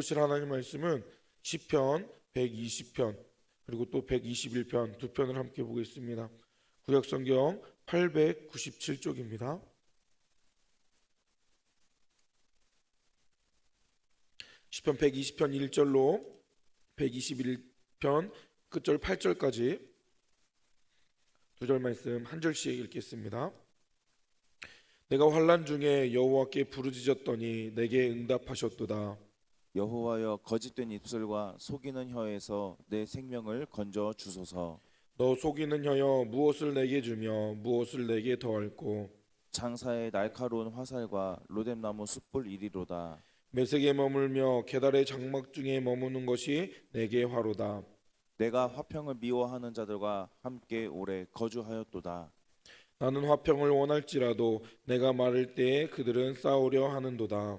보실 하나님 말씀은 시편 120편 그리고 또 121편 두 편을 함께 보겠습니다. 구약 성경 897쪽입니다. 시편 120편 1절로 121편 끝절 8절까지 두 절 말씀 한 절씩 읽겠습니다. 내가 환란 중에 여호와께 부르짖었더니 내게 응답하셨도다. 여호와여 거짓된 입술과 속이는 혀에서 내 생명을 건져 주소서. 너 속이는 혀여 무엇을 내게 주며 무엇을 내게 더할꼬 장사의 날카로운 화살과 로뎀나무 숯불 이리로다. 매색에 머물며 계달의 장막 중에 머무는 것이 내게 화로다. 내가 화평을 미워하는 자들과 함께 오래 거주하였도다. 나는 화평을 원할지라도 내가 말할 때에 그들은 싸우려 하는도다.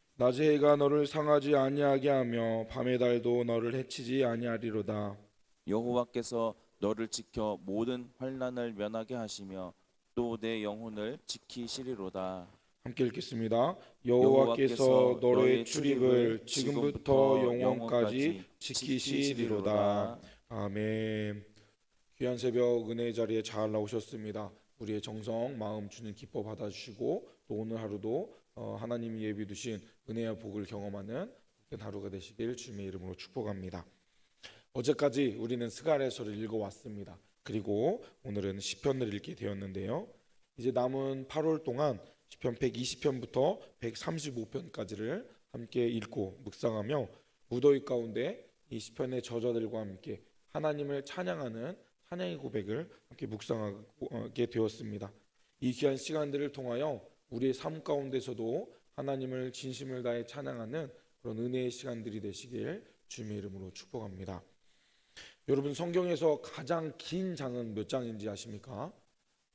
낮의 해가 너를 상하지 아니하게 하며 밤의 달도 너를 해치지 아니하리로다. 여호와께서 너를 지켜 모든 환난을 면하게 하시며 또 내 영혼을 지키시리로다. 함께 읽겠습니다. 여호와께서 너의 출입을 지금부터 영원까지 지키시리로다. 아멘. 귀한 새벽 은혜의 자리에 잘 나오셨습니다. 우리의 정성, 마음 주는 기뻐 받아주시고 또 오늘 하루도 어, 하나님이 예비 두신 은혜와 복을 경험하는 복된 하루가 되시길 주님의 이름으로 축복합니다. 어제까지 우리는 스가랴서를 읽어왔습니다. 그리고 오늘은 시편을 읽게 되었는데요. 이제 남은 8월 동안 시편 120편부터 135편까지를 함께 읽고 묵상하며 무더위 가운데 이 시편의 저자들과 함께 하나님을 찬양하는 찬양의 고백을 함께 묵상하게 되었습니다. 이 귀한 시간들을 통하여 우리의 삶 가운데서도 하나님을 진심을 다해 찬양하는 그런 은혜의 시간들이 되시길 주님의 이름으로 축복합니다. 여러분 성경에서 가장 긴 장은 몇 장인지 아십니까?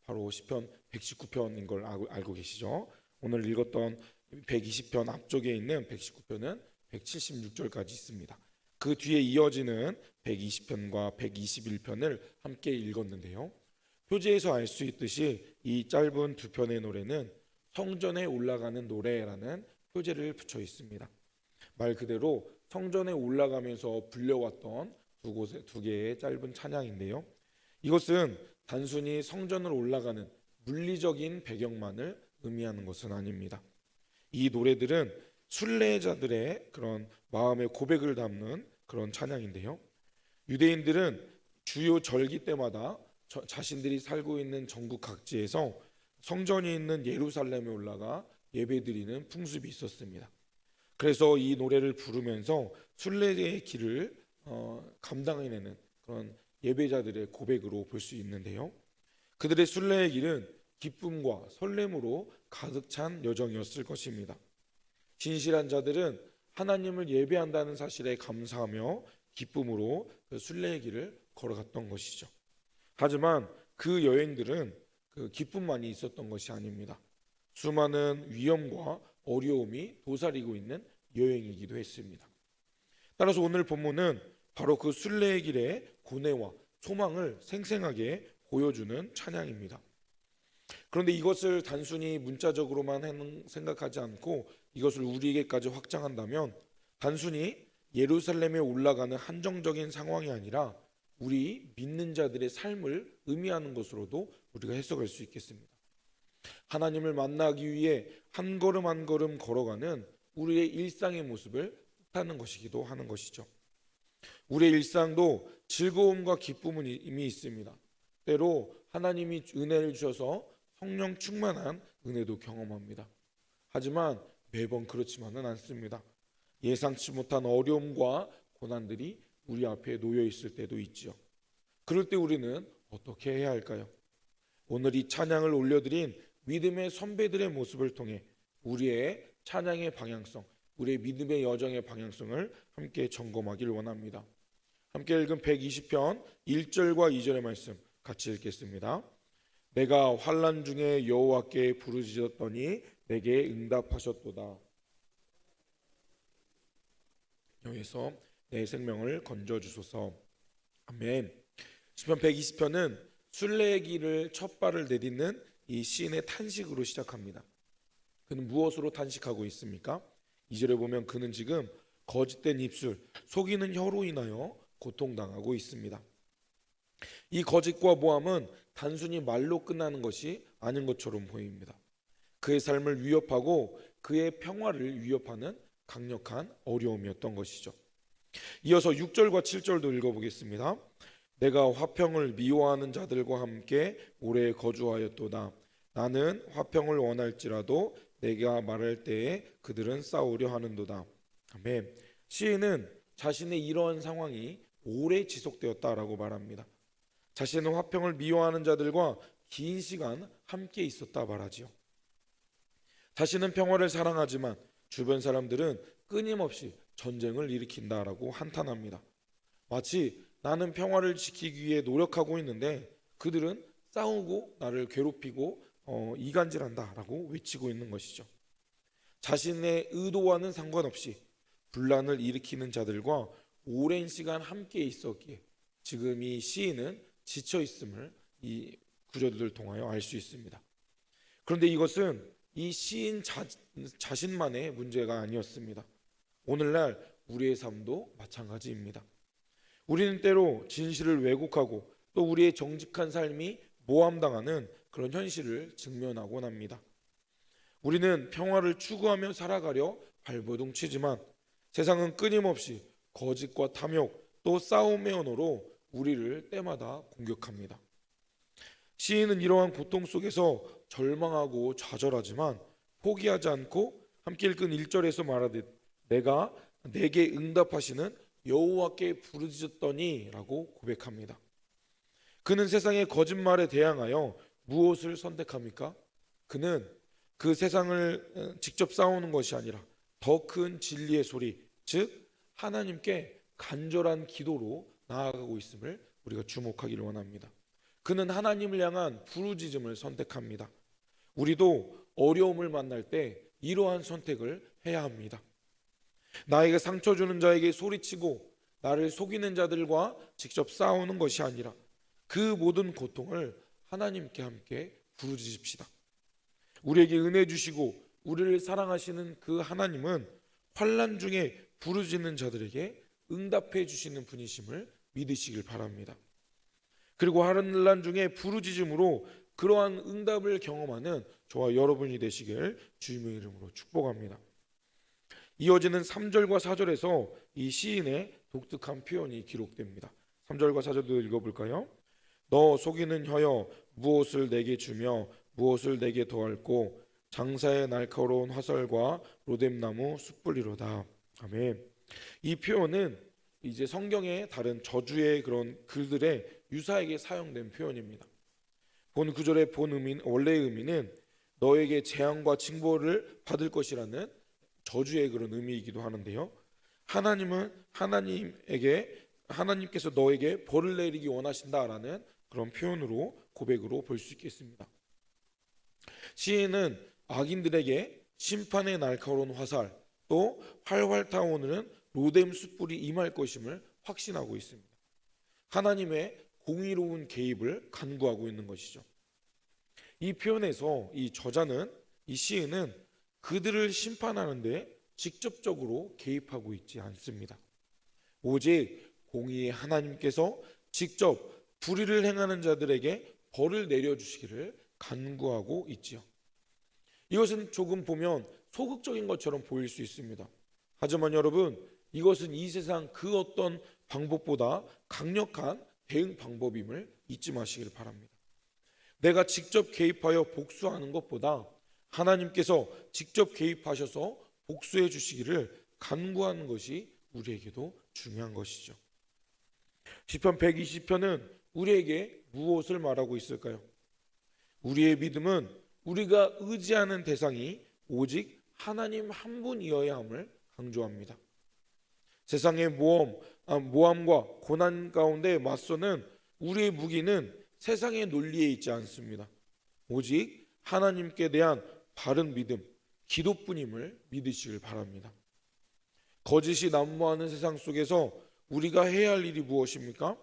바로 시편 119편인 걸 알고, 계시죠? 오늘 읽었던 120편 앞쪽에 있는 119편은 176절까지 있습니다. 그 뒤에 이어지는 120편과 121편을 함께 읽었는데요. 표지에서 알 수 있듯이 이 짧은 두 편의 노래는 성전에 올라가는 노래라는 표제를 붙여 있습니다. 말 그대로 성전에 올라가면서 불려왔던 두 곳의 두 개의 짧은 찬양인데요. 이것은 단순히 성전을 올라가는 물리적인 배경만을 의미하는 것은 아닙니다. 이 노래들은 순례자들의 그런 마음의 고백을 담는 그런 찬양인데요. 유대인들은 주요 절기 때마다 저- 자신들이 살고 있는 전국 각지에서 성전이 있는 예루살렘에 올라가 예배드리는 풍습이 있었습니다. 그래서 이 노래를 부르면서 순례의 길을 어, 감당해내는 그런 예배자들의 고백으로 볼 수 있는데요. 그들의 순례의 길은 기쁨과 설렘으로 가득 찬 여정이었을 것입니다. 진실한 자들은 하나님을 예배한다는 사실에 감사하며 기쁨으로 그 순례의 길을 걸어갔던 것이죠. 하지만 그 여행들은 그 기쁨만이 있었던 것이 아닙니다. 수많은 위험과 어려움이 도사리고 있는 여행이기도 했습니다. 따라서 오늘 본문은 바로 그 순례의 길의 고뇌와 소망을 생생하게 보여주는 찬양입니다. 그런데 이것을 단순히 문자적으로만 생각하지 않고 이것을 우리에게까지 확장한다면 단순히 예루살렘에 올라가는 한정적인 상황이 아니라 우리 믿는 자들의 삶을 의미하는 것으로도 우리가 해석할 수 있겠습니다. 하나님을 만나기 위해 한 걸음 한 걸음 걸어가는 우리의 일상의 모습을 뜻하는 것이기도 하는 것이죠. 우리의 일상도 즐거움과 기쁨은 이미 있습니다. 때로 하나님이 은혜를 주셔서 성령 충만한 은혜도 경험합니다. 하지만 매번 그렇지만은 않습니다. 예상치 못한 어려움과 고난들이 우리 앞에 놓여 있을 때도 있지요. 그럴 때 우리는 어떻게 해야 할까요? 오늘 이 찬양을 올려드린 믿음의 선배들의 모습을 통해 우리의 찬양의 방향성, 우리의 믿음의 여정의 방향성을 함께 점검하길 원합니다. 함께 읽은 120편 1절과 2절의 말씀 같이 읽겠습니다. 내가 환란 중에 여호와께 부르짖었더니 내게 응답하셨도다. 여기서 내 생명을 건져 주소서. 아멘. 시편 120편은 순례길을 첫 발을 내딛는 이 시인의 탄식으로 시작합니다. 그는 무엇으로 탄식하고 있습니까? 2절에 보면 그는 지금 거짓된 입술, 속이는 혀로 인하여 고통당하고 있습니다. 이 거짓과 모함은 단순히 말로 끝나는 것이 아닌 것처럼 보입니다. 그의 삶을 위협하고 그의 평화를 위협하는 강력한 어려움이었던 것이죠. 이어서 6절과 7절도 읽어보겠습니다. 내가 화평을 미워하는 자들과 함께 오래 거주하였도다. 나는 화평을 원할지라도 내가 말할 때에 그들은 싸우려 하는도다. 아멘. 시인은 자신의 이러한 상황이 오래 지속되었다라고 말합니다. 자신은 화평을 미워하는 자들과 긴 시간 함께 있었다 말하지요. 자신은 평화를 사랑하지만 주변 사람들은 끊임없이 전쟁을 일으킨다라고 한탄합니다. 마치 나는 평화를 지키기 위해 노력하고 있는데 그들은 싸우고 나를 괴롭히고 어, 이간질한다라고 외치고 있는 것이죠. 자신의 의도와는 상관없이 분란을 일으키는 자들과 오랜 시간 함께 있었기에 지금 이 시인은 지쳐 있음을 이 구절들을 통하여 알 수 있습니다. 그런데 이것은 이 시인 자, 자신만의 문제가 아니었습니다. 오늘날 우리의 삶도 마찬가지입니다. 우리는 때로 진실을 왜곡하고 또 우리의 정직한 삶이 모함당하는 그런 현실을 직면하곤 합니다. 우리는 평화를 추구하며 살아가려 발버둥 치지만 세상은 끊임없이 거짓과 탐욕 또 싸움의 언어로 우리를 때마다 공격합니다. 시인은 이러한 고통 속에서 절망하고 좌절하지만 포기하지 않고 함께 읽은 1절에서 말하듯 내가 내게 응답하시는 여호와께 부르짖었더니라고 고백합니다. 그는 세상의 거짓말에 대항하여 무엇을 선택합니까? 그는 그 세상을 어, 직접 싸우는 것이 아니라 더 큰 진리의 소리, 즉 하나님께 간절한 기도로 나아가고 있음을 우리가 주목하기를 원합니다. 그는 하나님을 향한 부르짖음을 선택합니다. 우리도 어려움을 만날 때 이러한 선택을 해야 합니다. 나에게 상처 주는 자에게 소리치고 나를 속이는 자들과 직접 싸우는 것이 아니라 그 모든 고통을 하나님께 함께 부르짖읍시다. 우리에게 은혜 주시고 우리를 사랑하시는 그 하나님은 환란 중에 부르짖는 자들에게 응답해 주시는 분이심을 믿으시길 바랍니다. 그리고 환란 중에 부르짖음으로 그러한 응답을 경험하는 저와 여러분이 되시길 주님의 이름으로 축복합니다. 이어지는 3절과 4절에서 이 시인의 독특한 표현이 기록됩니다. 3절과 4절도 읽어볼까요? 너 속이는 혀여 무엇을 내게 주며 무엇을 내게 더할고 장사의 날카로운 화살과 로뎀나무 숯불이로다. 아멘. 이 표현은 이제 성경의 다른 저주의 그런 글들의 유사하게 사용된 표현입니다. 본 구절의 본 의미 원래의 의미는 너에게 재앙과 징벌을 받을 것이라는 저주의 그런 의미이기도 하는데요. 하나님은 하나님에게 하나님께서 너에게 벌을 내리기 원하신다라는 그런 표현으로 고백으로 볼 수 있겠습니다. 시인은 악인들에게 심판의 날카로운 화살 또 활활 타오르는 로뎀 숯불이 임할 것임을 확신하고 있습니다. 하나님의 공의로운 개입을 간구하고 있는 것이죠. 이 표현에서 이 저자는 이 시인은 그들을 심판하는데 직접적으로 개입하고 있지 않습니다. 오직 공의의 하나님께서 직접 불의를 행하는 자들에게 벌을 내려주시기를 간구하고 있지요. 이것은 조금 보면 소극적인 것처럼 보일 수 있습니다. 하지만 여러분, 이것은 이 세상 그 어떤 방법보다 강력한 대응 방법임을 잊지 마시길 바랍니다. 내가 직접 개입하여 복수하는 것보다 하나님께서 직접 개입하셔서 복수해 주시기를 간구하는 것이 우리에게도 중요한 것이죠. 시편 120편은 우리에게 무엇을 말하고 있을까요? 우리의 믿음은 우리가 의지하는 대상이 오직 하나님 한 분이어야 함을 강조합니다. 세상의 모험 아, 모함과 고난 가운데 맞서는 우리의 무기는 세상의 논리에 있지 않습니다. 오직 하나님께 대한 바른 믿음, 기도뿐임을 믿으시길 바랍니다. 거짓이 난무하는 세상 속에서 우리가 해야 할 일이 무엇입니까?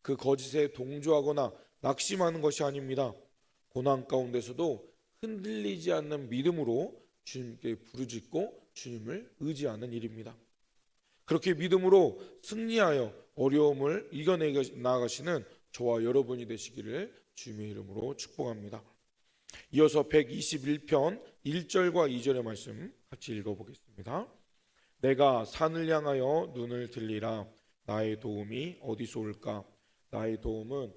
그 거짓에 동조하거나 낙심하는 것이 아닙니다. 고난 가운데서도 흔들리지 않는 믿음으로 주님께 부르짖고 주님을 의지하는 일입니다. 그렇게 믿음으로 승리하여 어려움을 이겨내 나가시는 저와 여러분이 되시기를 주님의 이름으로 축복합니다. 이어서 121편 1절과 2절의 말씀 같이 읽어보겠습니다. 내가 산을 향하여 눈을 들리라 나의 도움이 어디서 올까 나의 도움은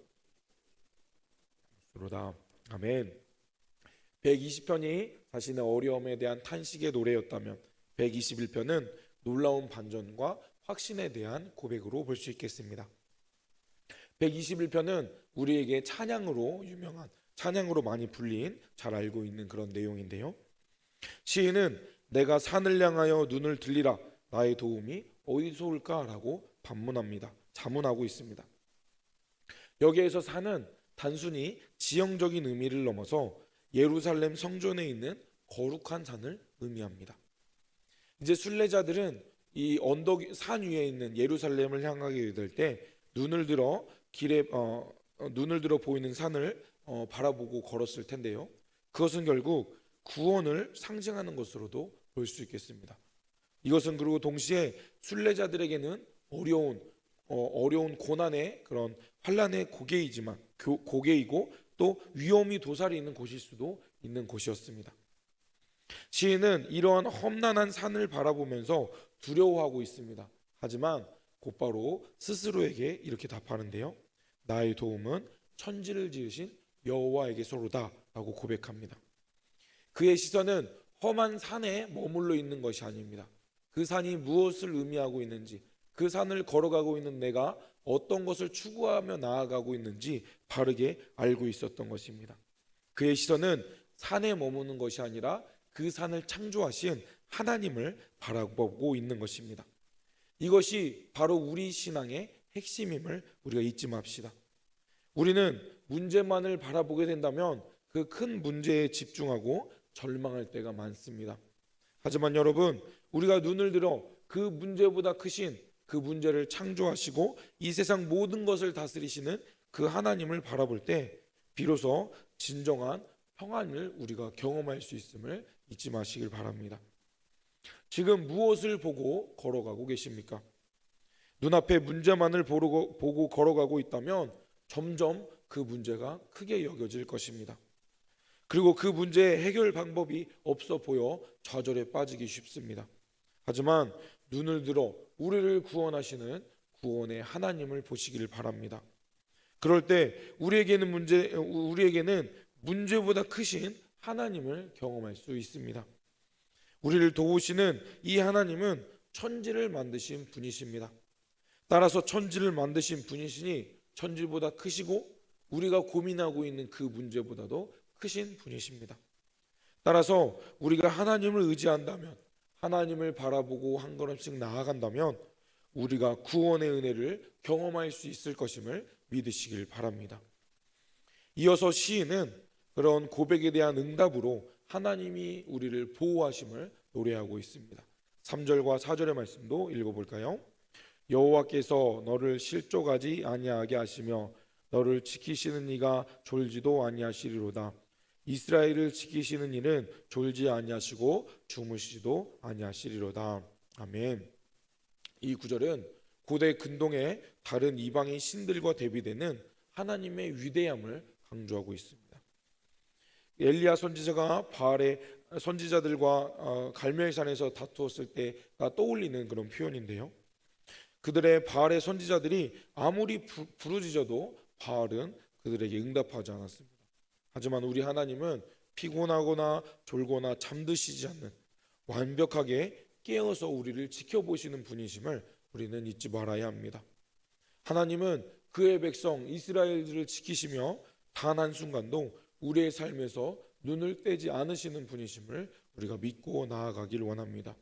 로다 아멘 120편이 자신의 어려움에 대한 탄식의 노래였다면 121편은 놀라운 반전과 확신에 대한 고백으로 볼 수 있겠습니다. 121편은 우리에게 찬양으로 유명한 찬양으로 많이 불린 잘 알고 있는 그런 내용인데요. 시인은 내가 산을 향하여 눈을 들리라 나의 도움이 어디서 올까라고 반문합니다. 자문하고 있습니다. 여기에서 산은 단순히 지형적인 의미를 넘어서 예루살렘 성전에 있는 거룩한 산을 의미합니다. 이제 순례자들은 이 언덕 산 위에 있는 예루살렘을 향하게 될 때 눈을 들어 길에 어, 어, 눈을 들어 보이는 산을 어, 바라보고 걸었을 텐데요. 그것은 결국 구원을 상징하는 것으로도 볼 수 있겠습니다. 이것은 그리고 동시에 순례자들에게는 어려운 어, 어려운 고난의 그런 환란의 고개이지만 고- 고개이고 또 위험이 도사리 있는 곳일 수도 있는 곳이었습니다. 시인은 이러한 험난한 산을 바라보면서 두려워하고 있습니다. 하지만 곧바로 스스로에게 이렇게 답하는데요. 나의 도움은 천지를 지으신 여호와에게서로다라고 고백합니다. 그의 시선은 험한 산에 머물러 있는 것이 아닙니다. 그 산이 무엇을 의미하고 있는지, 그 산을 걸어가고 있는 내가 어떤 것을 추구하며 나아가고 있는지 바르게 알고 있었던 것입니다. 그의 시선은 산에 머무는 것이 아니라 그 산을 창조하신 하나님을 바라보고 있는 것입니다. 이것이 바로 우리 신앙의 핵심임을 우리가 잊지 맙시다. 우리는 문제만을 바라보게 된다면 그 큰 문제에 집중하고 절망할 때가 많습니다. 하지만 여러분, 우리가 눈을 들어 그 문제보다 크신 그 문제를 창조하시고 이 세상 모든 것을 다스리시는 그 하나님을 바라볼 때 비로소 진정한 평안을 우리가 경험할 수 있음을 잊지 마시길 바랍니다. 지금 무엇을 보고 걸어가고 계십니까? 눈앞에 문제만을 보고, 걸어가고 있다면 점점 그 문제가 크게 여겨질 것입니다. 그리고 그 문제의 해결 방법이 없어 보여 좌절에 빠지기 쉽습니다. 하지만 눈을 들어 우리를 구원하시는 구원의 하나님을 보시기를 바랍니다. 그럴 때 우리에게는 문제 우리에게는 문제보다 크신 하나님을 경험할 수 있습니다. 우리를 도우시는 이 하나님은 천지를 만드신 분이십니다. 따라서 천지를 만드신 분이시니 천지보다 크시고 우리가 고민하고 있는 그 문제보다도 크신 분이십니다. 따라서 우리가 하나님을 의지한다면 하나님을 바라보고 한 걸음씩 나아간다면 우리가 구원의 은혜를 경험할 수 있을 것임을 믿으시길 바랍니다. 이어서 시인은 그런 고백에 대한 응답으로 하나님이 우리를 보호하심을 노래하고 있습니다. 3절과 4절의 말씀도 읽어볼까요? 여호와께서 너를 실족하지 아니하게 하시며 너를 지키시는 이가 졸지도 아니하시리로다. 이스라엘을 지키시는 이는 졸지 아니하시고 주무시지도 아니하시리로다. 아멘. 이 구절은 고대 근동의 다른 이방인 신들과 대비되는 하나님의 위대함을 강조하고 있습니다. 엘리야 선지자가 바알의 선지자들과 어, 갈멜산에서 다투었을 때가 떠올리는 그런 표현인데요. 그들의 바알의 선지자들이 아무리 부, 부르짖어도 바알은 그들에게 응답하지 않았습니다. 하지만 우리 하나님은 피곤하거나 졸거나 잠드시지 않는 완벽하게 깨어서 우리를 지켜보시는 분이심을 우리는 잊지 말아야 합니다. 하나님은 그의 백성 이스라엘들을 지키시며 단 한순간도 우리의 삶에서 눈을 떼지 않으시는 분이심을 우리가 믿고 나아가길 원합니다.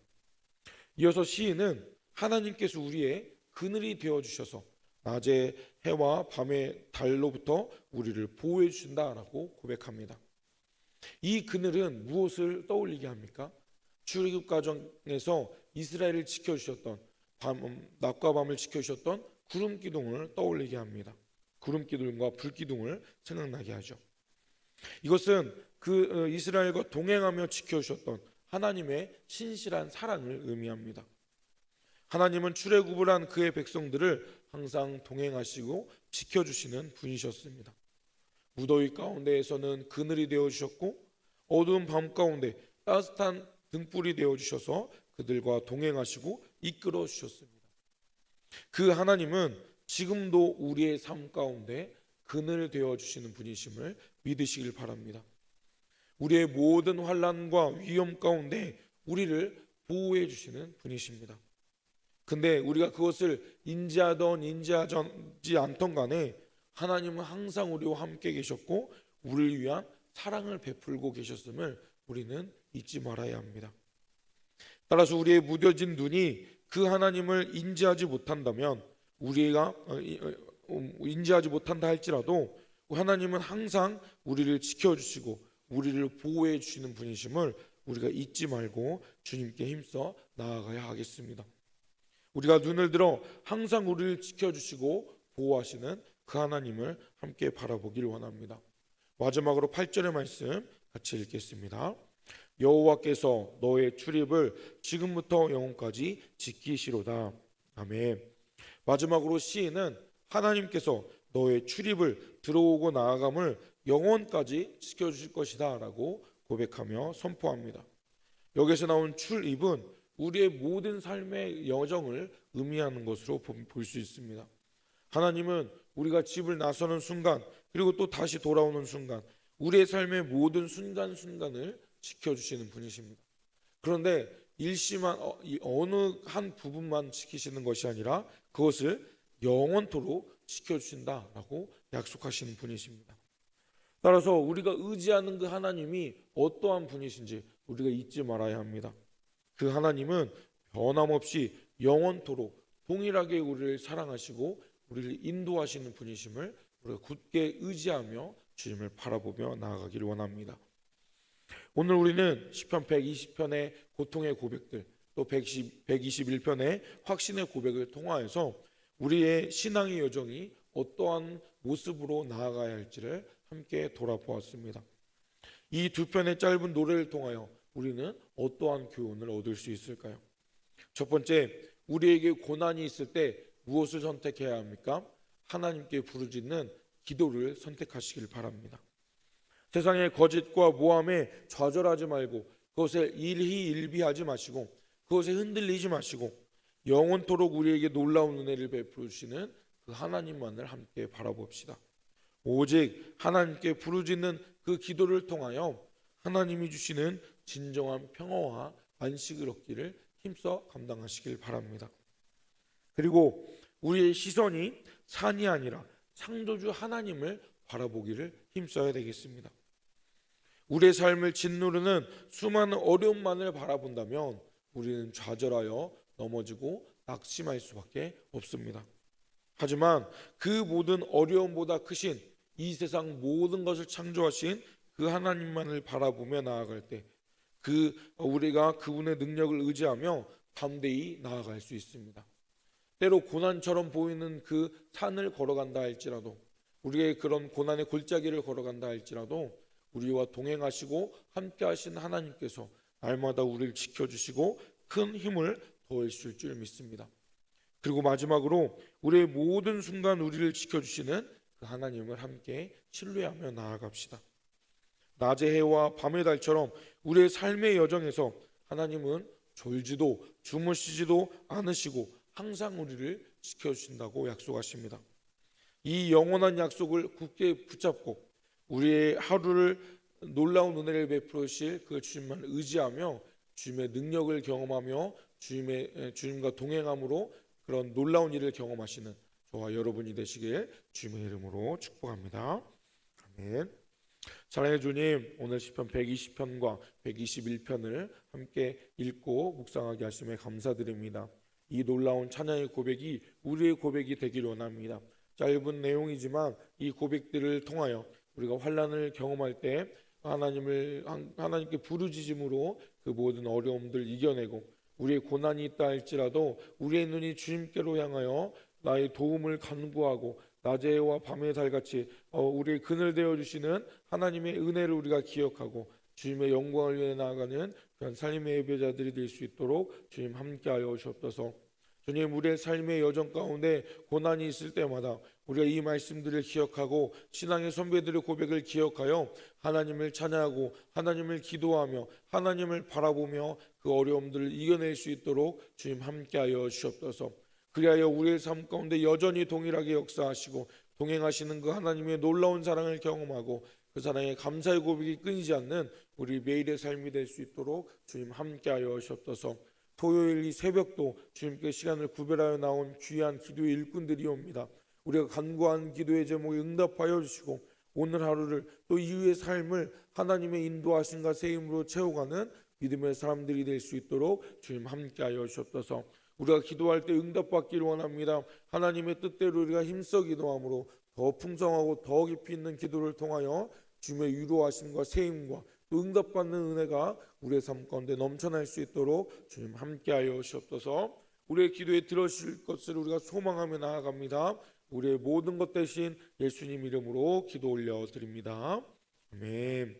이어서 시인은 하나님께서 우리의 그늘이 되어 주셔서 낮에 해와 밤의 달로부터 우리를 보호해 주신다라고 고백합니다. 이 그늘은 무엇을 떠올리게 합니까? 출애굽 과정에서 이스라엘을 지켜 주셨던 밤 낮과 밤을 지켜 주셨던 구름 기둥을 떠올리게 합니다. 구름 기둥과 불 기둥을 생각나게 하죠. 이것은 그 어, 이스라엘과 동행하며 지켜 주셨던 하나님의 신실한 사랑을 의미합니다. 하나님은 출애굽을 한 그의 백성들을 항상 동행하시고 지켜주시는 분이셨습니다. 무더위 가운데에서는 그늘이 되어 주셨고 어두운 밤 가운데 따뜻한 등불이 되어 주셔서 그들과 동행하시고 이끌어 주셨습니다. 그 하나님은 지금도 우리의 삶 가운데 그늘 되어 주시는 분이심을 믿으시길 바랍니다. 우리의 모든 환란과 위험 가운데 우리를 보호해 주시는 분이십니다. 근데 우리가 그것을 인지하던 인지하지 않던 간에 하나님은 항상 우리와 함께 계셨고 우리를 위한 사랑을 베풀고 계셨음을 우리는 잊지 말아야 합니다. 따라서 우리의 무뎌진 눈이 그 하나님을 인지하지 못한다면 우리가 어, 이- 어, 음, 인지하지 못한다 할지라도 하나님은 항상 우리를 지켜주시고 우리를 보호해 주시는 분이심을 우리가 잊지 말고 주님께 힘써 나아가야 하겠습니다. 우리가 눈을 들어 항상 우리를 지켜주시고 보호하시는 그 하나님을 함께 바라보길 원합니다. 마지막으로 8절의 말씀 같이 읽겠습니다. 여호와께서 너의 출입을 지금부터 영원까지 지키시로다. 아멘. 마지막으로 시인은 하나님께서 너의 출입을 들어오고 나아감을 영원까지 지켜주실 것이다라고 고백하며 선포합니다. 여기서 나온 출입은 우리의 모든 삶의 여정을 의미하는 것으로 볼 수 있습니다. 하나님은 우리가 집을 나서는 순간 그리고 또 다시 돌아오는 순간 우리의 삶의 모든 순간순간을 지켜주시는 분이십니다. 그런데 일시만 어, 이 어느 한 부분만 지키시는 것이 아니라 그것을 영원토록 지켜주신다라고 약속하시는 분이십니다. 따라서 우리가 의지하는 그 하나님이 어떠한 분이신지 우리가 잊지 말아야 합니다. 그 하나님은 변함없이 영원토록 동일하게 우리를 사랑하시고 우리를 인도하시는 분이심을 우리가 굳게 의지하며 주님을 바라보며 나아가기를 원합니다. 오늘 우리는 시편 120편의 고통의 고백들 또 120, 121편의 확신의 고백을 통하여서 우리의 신앙의 여정이 어떠한 모습으로 나아가야 할지를 함께 돌아보았습니다. 이 두 편의 짧은 노래를 통하여 우리는 어떠한 교훈을 얻을 수 있을까요? 첫 번째, 우리에게 고난이 있을 때 무엇을 선택해야 합니까? 하나님께 부르짖는 기도를 선택하시길 바랍니다. 세상의 거짓과 모함에 좌절하지 말고 그것을 일희일비하지 마시고 그것에 흔들리지 마시고 영원토록 우리에게 놀라운 은혜를 베풀어 주시는 그 하나님만을 함께 바라봅시다. 오직 하나님께 부르짖는 그 기도를 통하여 하나님이 주시는 진정한 평화와 안식을 얻기를 힘써 감당하시길 바랍니다. 그리고 우리의 시선이 산이 아니라 창조주 하나님을 바라보기를 힘써야 되겠습니다. 우리의 삶을 짓누르는 수많은 어려움만을 바라본다면 우리는 좌절하여 넘어지고 낙심할 수밖에 없습니다. 하지만 그 모든 어려움보다 크신 이 세상 모든 것을 창조하신 그 하나님만을 바라보며 나아갈 때 그 우리가 그분의 능력을 의지하며 담대히 나아갈 수 있습니다. 때로 고난처럼 보이는 그 산을 걸어간다 할지라도 우리의 그런 고난의 골짜기를 걸어간다 할지라도 우리와 동행하시고 함께 하신 하나님께서 날마다 우리를 지켜주시고 큰 힘을 더해주실 줄 믿습니다. 그리고 마지막으로 우리의 모든 순간 우리를 지켜주시는 그 하나님을 함께 신뢰하며 나아갑시다. 낮의 해와 밤의 달처럼 우리의 삶의 여정에서 하나님은 졸지도 주무시지도 않으시고 항상 우리를 지켜주신다고 약속하십니다. 이 영원한 약속을 굳게 붙잡고 우리의 하루를 놀라운 은혜를 베풀어 주실 그 주님만 의지하며 주님의 능력을 경험하며 주님의 주님과 동행함으로 그런 놀라운 일을 경험하시는 저와 여러분이 되시길 주님의 이름으로 축복합니다. 아멘. 사랑의 주님, 오늘 시편 120편과 121편을 함께 읽고 묵상하게 하심에 감사드립니다. 이 놀라운 찬양의 고백이 우리의 고백이 되길 원합니다. 짧은 내용이지만 이 고백들을 통하여 우리가 환란을 경험할 때 하나님을 하나님께 부르짖음으로 그 모든 어려움들 이겨내고 우리의 고난이 있다 할지라도 우리의 눈이 주님께로 향하여 나의 도움을 간구하고 낮에와 밤의 달같이 어, 우리의 그늘 되어 주시는 하나님의 은혜를 우리가 기억하고 주님의 영광을 위해 나아가는 그런 삶의 예배자들이 될 수 있도록 주님 함께하여 주옵소서. 주님 우리의 삶의 여정 가운데 고난이 있을 때마다 우리가 이 말씀들을 기억하고 신앙의 선배들의 고백을 기억하여 하나님을 찬양하고 하나님을 기도하며 하나님을 바라보며 그 어려움들을 이겨낼 수 있도록 주님 함께하여 주옵소서. 그리하여 우리의 삶 가운데 여전히 동일하게 역사하시고 동행하시는 그 하나님의 놀라운 사랑을 경험하고 그 사랑에 감사의 고백이 끊이지 않는 우리 매일의 삶이 될 수 있도록 주님 함께하여 주옵소서. 토요일 이 새벽도 주님께 시간을 구별하여 나온 귀한 기도의 일꾼들이 옵니다. 우리가 간구한 기도의 제목에 응답하여 주시고 오늘 하루를 또 이후의 삶을 하나님의 인도하심과 세임으로 채워가는 믿음의 사람들이 될 수 있도록 주님 함께하여 주옵소서. 우리가 기도할 때 응답받기를 원합니다. 하나님의 뜻대로 우리가 힘써 기도함으로 더 풍성하고 더 깊이 있는 기도를 통하여 주님의 위로하심과 세임과 또 응답받는 은혜가 우리의 삶 가운데 넘쳐날 수 있도록 주님 함께하여 주옵소서. 우리의 기도에 들으실 것을 우리가 소망하며 나아갑니다. 우리의 모든 것 대신 예수님 이름으로 기도 올려 드립니다. 아멘.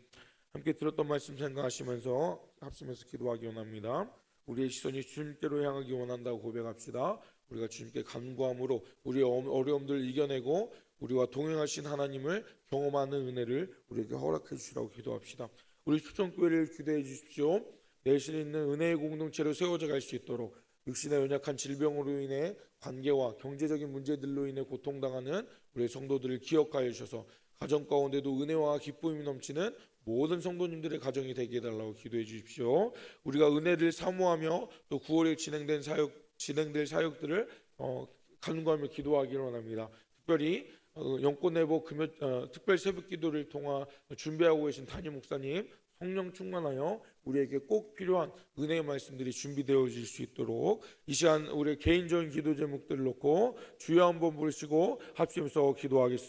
함께 들었던 말씀 생각하시면서 합심해서 기도하기 원합니다. 우리의 시선이 주님께로 향하기 원한다고 고백합시다. 우리가 주님께 간구함으로 우리의 어- 어려움들을 이겨내고 우리와 동행하신 하나님을 경험하는 은혜를 우리에게 허락해 주시라고 기도합시다. 우리 추천교회를 기도해 주십시오. 내신 있는 은혜의 공동체로 세워져 갈 수 있도록 육신의 연약한 질병으로 인해 관계와 경제적인 문제들로 인해 고통당하는 우리 성도들을 기억하여 주셔서 가정 가운데도 은혜와 기쁨이 넘치는 모든 성도님들의 가정이 되게 해달라고 기도해 주십시오. 우리가 은혜를 사모하며 또 9월에 진행된 사역 진행될 사역들을 어, 간구하며 기도하기를 원합니다. 특별히 어, 영권 내복 금요 어, 특별 새벽 기도를 통하 준비하고 계신 담임 목사님 성령 충만하여 우리에게 꼭 필요한 은혜의 말씀들이 준비되어질 수 있도록 이 시간 우리의 개인적인 기도 제목들을 놓고 주여 한번 부르시고 합심해서 기도하겠습니다.